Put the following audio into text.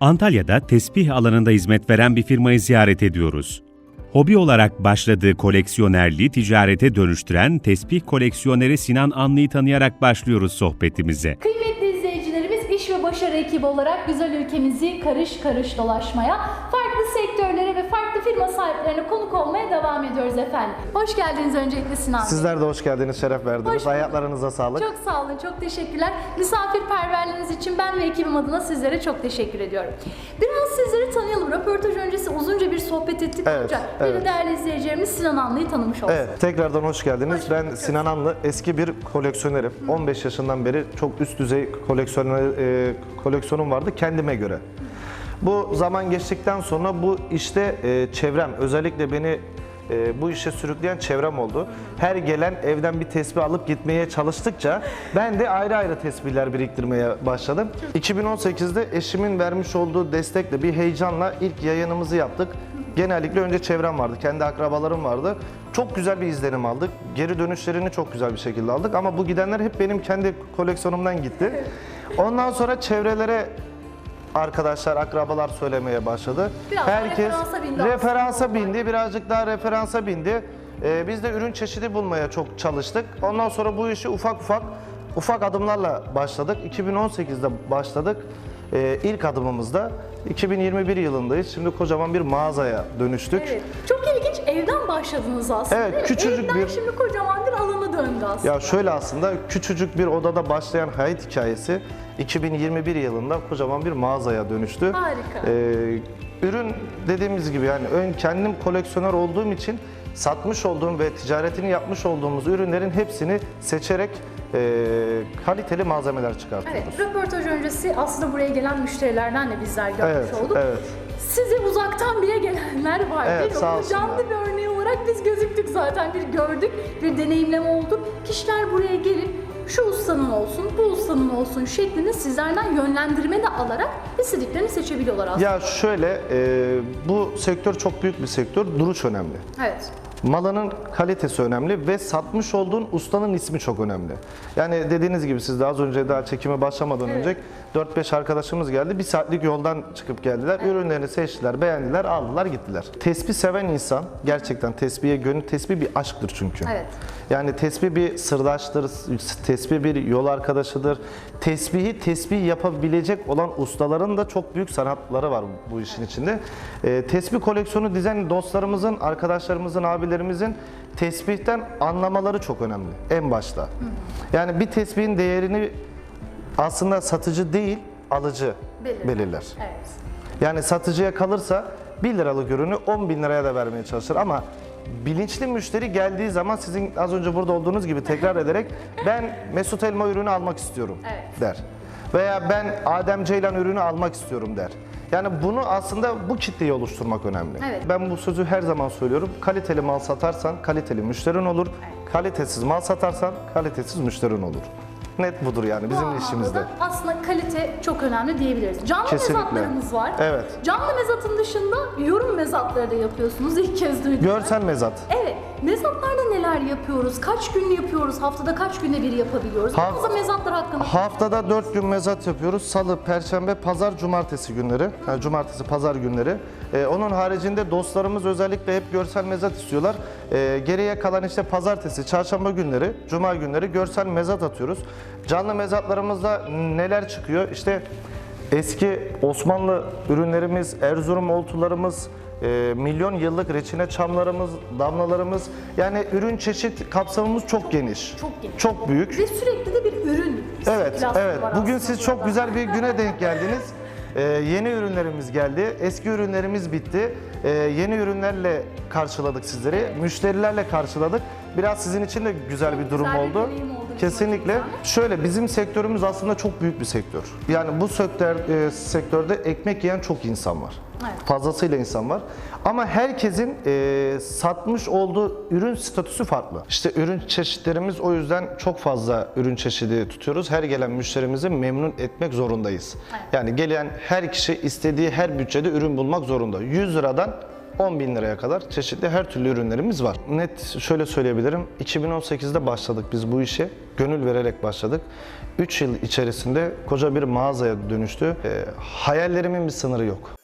Antalya'da tesbih alanında hizmet veren bir firmayı ziyaret ediyoruz. Hobi olarak başladığı koleksiyonerliği ticarete dönüştüren tesbih koleksiyoneri Sinan Anlı'yı tanıyarak başlıyoruz sohbetimize. Kıymetli başarı ekibi olarak güzel ülkemizi karış karış dolaşmaya, farklı sektörlere ve farklı firma sahiplerine konuk olmaya devam ediyoruz efendim. Hoş geldiniz öncelikle Sinan Bey. Sizler de hoş geldiniz, şeref Hoş verdiniz. bulduk. Ayaklarınıza sağlık. Çok sağ olun, çok teşekkürler. Misafirperverliğiniz için ben ve ekibim adına sizlere çok teşekkür ediyorum. Biraz sizleri tanıyalım. Röportaj öncesi uzunca bir sohbet ettik Evet, ancak evet. değerli izleyicilerimiz Sinan Anlı'yı tanımış olsun. Evet, tekrardan hoş geldiniz. Hoş ben. Sinan Anlı, eski bir koleksiyonerim. 15 yaşından beri çok üst düzey koleksiyoner, e, koleksiyonum vardı kendime göre. Bu zaman geçtikten sonra bu işte e, çevrem, özellikle beni e, bu işe sürükleyen çevrem oldu. Her gelen evden bir tesbih alıp gitmeye çalıştıkça ben de ayrı ayrı tesbihler biriktirmeye başladım. 2018'de eşimin vermiş olduğu destekle bir heyecanla ilk yayınımızı yaptık. Genellikle önce çevrem vardı, kendi akrabalarım vardı. Çok güzel bir izlenim aldık. Geri dönüşlerini çok güzel bir şekilde aldık ama bu gidenler hep benim kendi koleksiyonumdan gitti. Ondan sonra çevrelere arkadaşlar, akrabalar söylemeye başladı. Biraz daha referansa bindi referansa bindi, birazcık daha referansa bindi. Ee, biz de ürün çeşidi bulmaya çok çalıştık. Ondan sonra bu işi ufak ufak ufak adımlarla başladık. 2018'de başladık. Ee, ilk adımımızda 2021 yılındayız. Şimdi kocaman bir mağazaya dönüştük. Evet. Çok ilginç. Evden başladınız aslında. Evet, küçücük Evden bir- şimdi kocaman bir alana döndü aslında. Ya şöyle aslında küçücük bir odada başlayan hayat hikayesi 2021 yılında kocaman bir mağazaya dönüştü. Harika. Ee, ürün dediğimiz gibi yani ön kendim koleksiyoner olduğum için satmış olduğum ve ticaretini yapmış olduğumuz ürünlerin hepsini seçerek e, kaliteli malzemeler çıkartıyoruz. Evet, röportaj öncesi aslında buraya gelen müşterilerden de bizler görmüş Evet, olduk. evet. Size uzaktan bile gelenler var Evet, değil mi? sağ. Canlı bir örneği olarak biz gözüktük zaten, bir gördük, bir deneyimleme oldu. Kişiler buraya gelip şu ustanın olsun, bu ustanın olsun şeklinde sizlerden yönlendirme de alarak istediklerini seçebiliyorlar aslında. Ya şöyle e, bu sektör çok büyük bir sektör. Duruş önemli. Evet. Malının kalitesi önemli ve satmış olduğun ustanın ismi çok önemli. Yani dediğiniz gibi siz de az önce daha çekime başlamadan önce 4-5 arkadaşımız geldi. Bir saatlik yoldan çıkıp geldiler. Ürünlerini seçtiler, beğendiler, aldılar, gittiler. Tesbih seven insan gerçekten tesbihe gönül tesbih bir aşktır çünkü. Evet. Yani tesbih bir sırdaştır, tesbih bir yol arkadaşıdır. Tesbihi tesbih yapabilecek olan ustaların da çok büyük sanatları var bu işin içinde. Ee, tesbih koleksiyonu dizen dostlarımızın, arkadaşlarımızın, abilerimizin tesbihten anlamaları çok önemli en başta. Yani bir tesbihin değerini aslında satıcı değil, alıcı Belirler. belirler. Evet. Yani satıcıya kalırsa 1 liralık ürünü 10 bin liraya da vermeye çalışır ama bilinçli müşteri geldiği zaman sizin az önce burada olduğunuz gibi tekrar ederek ben Mesut Elma ürünü almak istiyorum Evet. der. Veya ben Adem Ceylan ürünü almak istiyorum der. Yani bunu aslında bu kitleyi oluşturmak önemli. Evet. Ben bu sözü her zaman söylüyorum. Kaliteli mal satarsan kaliteli müşterin olur. Kalitesiz mal satarsan kalitesiz müşterin olur. Net budur yani Bu bizim anlamda işimizde. da aslında kalite çok önemli diyebiliriz. Canlı Kesinlikle. mezatlarımız var. Evet. Canlı mezatın dışında yorum mezatları da yapıyorsunuz. İlk kez duydum. Görsel mezat. Evet. Mezatlarda neler yapıyoruz? Kaç gün yapıyoruz? Haftada kaç günde bir yapabiliyoruz? Haft- Bazı mezatlar hakkında Haftada 4 gün mezat yapıyoruz. Salı, Perşembe, Pazar, Cumartesi günleri. Yani cumartesi, Pazar günleri. Ee, onun haricinde dostlarımız özellikle hep görsel mezat istiyorlar. Ee, geriye kalan işte Pazartesi, Çarşamba günleri, Cuma günleri görsel mezat atıyoruz. Canlı mezatlarımızda neler çıkıyor? İşte eski Osmanlı ürünlerimiz, Erzurum oltularımız, e, milyon yıllık reçine çamlarımız, damlalarımız. Yani ürün çeşit kapsamımız çok geniş. Çok geniş. Çok büyük. ve sürekli de bir ürün Evet, evet. Bugün siz çok güzel bir güne denk geldiniz. Ee, yeni ürünlerimiz geldi. Eski ürünlerimiz bitti. Ee, yeni ürünlerle karşıladık sizleri. Müşterilerle karşıladık. Biraz sizin için de güzel bir durum güzel bir oldu. bizim Kesinlikle. Şöyle bizim sektörümüz aslında çok büyük bir sektör. Yani bu sektör e, sektörde ekmek yiyen çok insan var. Evet. Fazlasıyla insan var. Ama herkesin e, satmış olduğu ürün statüsü farklı. İşte ürün çeşitlerimiz o yüzden çok fazla ürün çeşidi tutuyoruz. Her gelen müşterimizi memnun etmek zorundayız. Yani gelen her kişi istediği her bütçede ürün bulmak zorunda. 100 liradan 10 bin liraya kadar çeşitli her türlü ürünlerimiz var. Net şöyle söyleyebilirim. 2018'de başladık biz bu işe. Gönül vererek başladık. 3 yıl içerisinde koca bir mağazaya dönüştü. Ee, hayallerimin bir sınırı yok.